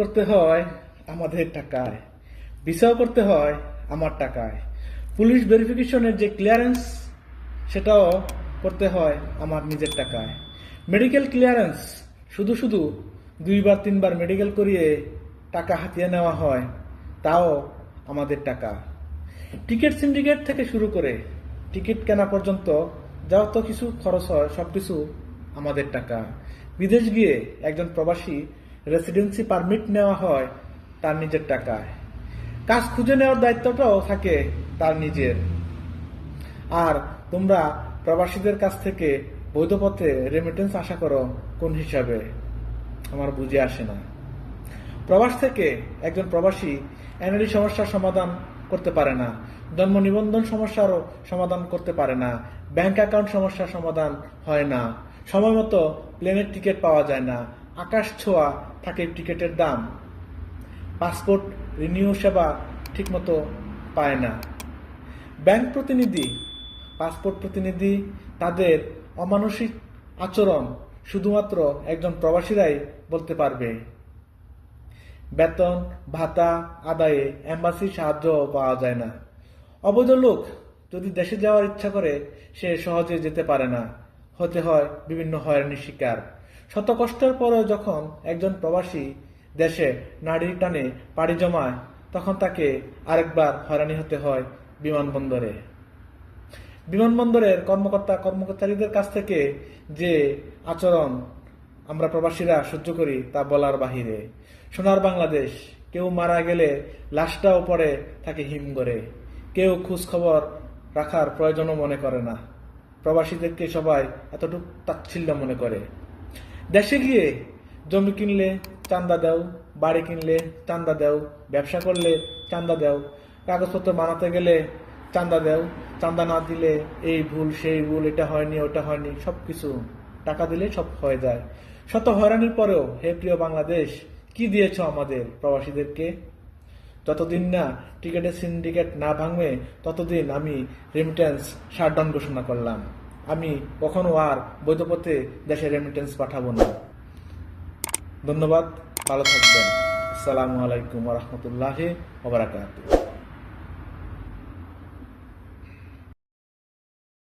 করতে হয় আমাদের টাকায়। ভিসাও করতে হয় আমার টাকায়। পুলিশ ভেরিফিকেশনের যে ক্লিয়ারেন্স সেটাও করতে হয় আমার নিজের টাকায়। মেডিকেল ক্লিয়ারেন্স শুধু শুধু দুইবার, তিনবার মেডিকেল করিয়ে টাকা হাতিয়ে নেওয়া হয়, তাও আমাদের টাকা। টিকিট সিন্ডিকেট থেকে শুরু করে টিকিট কেনা পর্যন্ত যা তো কিছু খরচ হয়, সবকিছু আমাদের টাকা। বিদেশ গিয়ে একজন প্রবাসী রেসিডেন্সি পারমিট নেওয়া হয় তার নিজের টাকায়। কাজ খুঁজে নেওয়ার দায়িত্বটাও থাকে তার নিজের। আর তোমরা প্রবাসীদের কাছ থেকে বৈধ পথে রেমিটেন্স আশা করো কোন হিসাবে? আমার বুঝে আসে না। প্রবাস থেকে একজন প্রবাসী এনআরই সমস্যার সমাধান করতে পারে না, জন্ম নিবন্ধন সমস্যারও সমাধান করতে পারে না ব্যাংক অ্যাকাউন্ট সমস্যার সমাধান হয় না, সময় মতো প্লেনের টিকিট পাওয়া যায় না আকাশ ছোঁয়া থাকে টিকিটের দাম। পাসপোর্ট রিনিউ সেবা ঠিকমতো পায় না। ব্যাংক প্রতিনিধি। পাসপোর্ট প্রতিনিধি তাদের অমানসিক আচরণ শুধুমাত্র একজন প্রবাসীরাই বলতে পারবে। বেতন, ভাতা, আদায়ে এম্বাসির সাহায্য পাওয়া যায় না। অবৈধ লোক যদি দেশে যাওয়ার ইচ্ছা করে, সে সহজে যেতে পারে না। হতে হয় বিভিন্ন হয়রানির শিকার। শত কষ্টের পরেও যখন একজন প্রবাসী দেশে নারীর টানে পাড়ি জমায়, তখন তাকে আরেকবার হয়রানি হতে হয় বিমানবন্দরে। বিমানবন্দরের কর্মকর্তা, কর্মচারীদের কাছ থেকে যে আচরণ আমরা প্রবাসীরা সহ্য করি তা বলার বাহিরে। সোনার বাংলাদেশ, কেউ মারা গেলে লাশটাও পরে থাকে হিমঘরে কেউ খোঁজ খবর রাখার প্রয়োজনও মনে করে না। প্রবাসীদেরকে সবাই এতটুকু তাচ্ছিল্য মনে করে। দেশে গিয়ে জমি কিনলে চান্দা দাও, বাড়ি কিনলে চান্দা দাও, ব্যবসা করলে চান্দা দাও, কাগজপত্র বানাতে গেলে চান্দা দাও চান্দা না দিলে এই ভুল, সেই ভুল, এটা হয়নি, ওটা হয়নি সব কিছু টাকা দিলে সব হয়ে যায়। শত হয়রানির পরেও, হে প্রিয় বাংলাদেশ, কি দিয়েছ আমাদের প্রবাসীদেরকে? যতদিন না টিকেটের সিন্ডিকেট না ভাঙবে, ততদিন আমি রেমিটেন্স শাটডাউন ঘোষণা করলাম। আমি কখনো আর বৈধপথে দেশে রেমিটেন্স পাঠাবো না। ধন্যবাদ, ভালো থাকবেন। আসসালামু আলাইকুম রহমতুল্লাহ ওবরাকাতুহ